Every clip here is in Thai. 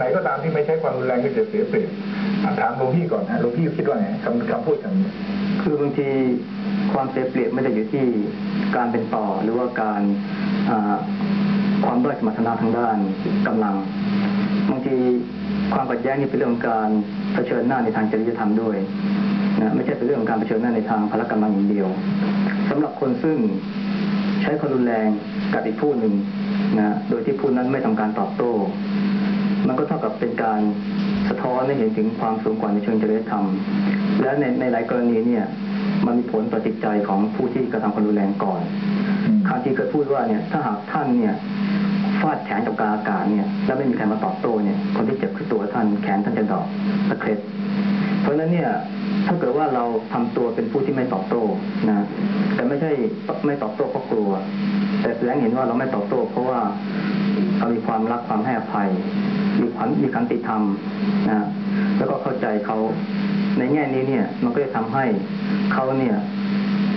ไหนก็ตามที่ไม่ใช้ความรุนแรงก็จะเสียเปรียบถามหลวงพี่ก่อนนะหลวงพี่คิดว่าไงคำคำพูดคำนี้คือบางทีความเสียเปรียบไม่ได้อยู่ที่การเป็นต่อหรือว่าการความด้อยสมรรถนะทางด้านกำลังบางทีความขัดแย้งนี่เป็นเรื่องการเผชิญหน้าในทางจริยธรรมด้วยนะไม่ใช่เป็นเรื่องของการเผชิญหน้าในทางพละกำลังอย่างเดียวสำหรับคนซึ่งใช้ความรุนแรงกับอีกผู้หนึ่งนะโดยที่ผู้นั้นไม่ทำการตอบโต้ มันก็เท่ากับเป็นการสะท้อนให้เห็นถึงความสูงกว่าในเชิงจริยธรรม และในในหลายกรณีเนี่ยมันมีผลต่อจิตใจของผู้ที่กระทำความรุนแรงก่อนอืมคำที่เคยพูดว่าเนี่ยถ้าหากท่านเนี่ยฟาดแขนกับกาอากาศเนี่ยแล้วไม่มีใครมาตอบโต้เนี่ยคนที่เจ็บคือตัวท่านแขนท่านจะดอกตะเคร็ดเพราะฉะนั้นเนี่ยถ้าเกิดว่าเราทำตัวเป็นผู้ที่ไม่ตอบโต้นะแต่ไม่ใช่ไม่ตอบโต้เพราะกลัว แต่แสดงเห็นว่าเราไม่ตอบโต้เพราะว่า เรามีความรักความให้อภัย มีความมีขันติธรรมนะแล้วก็เข้าใจเขาในแง่นี้เนี่ย มันก็จะทำให้เขาเนี่ย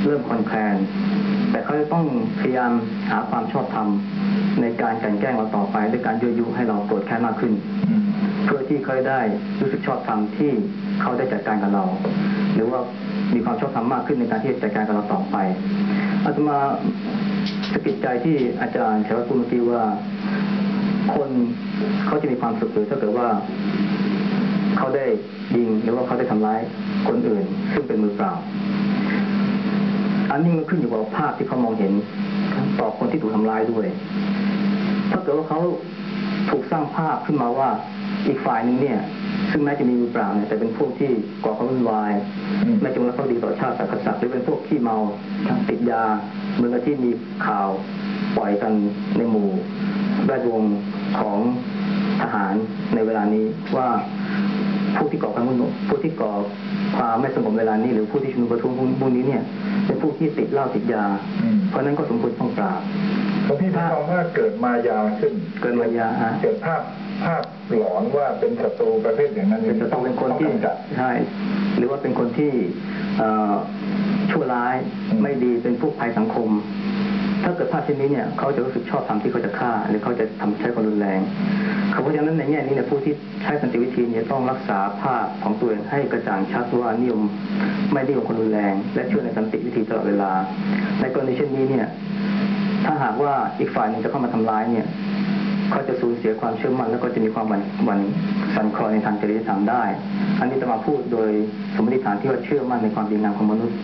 เริ่มคลอนแคลนแต่เขาจะต้องพยายามหาความชอบธรรมในการกันแกล้งเราต่อไปด้วยการยั่วยุให้เราโกรธแค้นมากขึ้น เพื่อที่เขาจะได้รู้สึกชอบธรรมที่เขาได้จัดการกับเรา หรือว่ามีความชอบธรรมมากขึ้นในการที่จะจัดการกับเราต่อไปอาตมาสะกิดใจที่อาจารย์เฉลิมพูดเมื่อกี้ว่า คนเขาจะมีความสุขหรือถ้าเกิดว่าเขาได้ยิงหรือว่าเขาได้ทำร้ายคนอื่น ซึ่งเป็นมือเปล่า อันนี้มันขึ้นอยู่กับภาพที่เขามองเห็นต่อคนที่ถูกทำร้ายด้วย ถ้าเกิดว่าเขาถูกสร้างภาพขึ้นมาว่าอีกฝ่ายหนึ่งเนี่ย ซึ่งแม้จะมีมือเปล่าเนี่ยแต่เป็นพวกที่ก่อความวุ่นวายอืมไม่จงรักภักดีต่อชาติศาสนาหรือเป็นพวกขี้เมาติดยาเหมือนกับที่มีข่าวปล่อยกันในหมู่ แวดวงของทหารในเวลานี้ว่าผู้ที่ก่อความวุ่นวายผู้ที่ก่อความไม่สงบเวลานี้ หรือผู้ที่ชุมนุมประท้วงพวกนี้เนี่ยเป็นผู้ที่ติดเหล้าติดยาอืมเพราะฉะนั้นก็สมควรต้องปราบหลวงพี่หมายความว่าเกิดมายาขึ้น เกินมายาฮะเกิดภาพภาพหลอนว่าเป็นศัตรูประเภทอย่างนั้นจะต้องเป็นคนที่ต้องกำจัดใช่หรือว่าเป็นคนที่เอ่อชั่วร้ายอืมไม่ดีเป็นผู้ภัยสังคม ถ้าเกิดภาพเช่นนี้เนี่ยเขาจะรู้สึกชอบทำที่เขาจะฆ่า หรือเขาจะทำใช้ความรุนแรงเขาเพราะฉะนั้นในแง่นี้เนี่ยผู้ที่ใช้สันติวิธีเนี่ยต้องรักษาภาพของตัวเองให้กระจ่างชัดว่านิยมไม่นิยมคนรุนแรง และเชื่อในสันติวิธีตลอดเวลา ในกรณีเช่นนี้เนี่ยถ้าหากว่าอีกฝ่ายหนึ่งจะเข้ามาทำร้ายเนี่ยเขาจะสูญเสียความเชื่อมั่นแล้วก็จะมีความหวั่นหวั่นสั่นคลอนในทางจริยธรรมได้ อันนี้จะมาพูดโดยสมมติฐานที่ว่าเชื่อมั่นในความดีงามของมนุษย์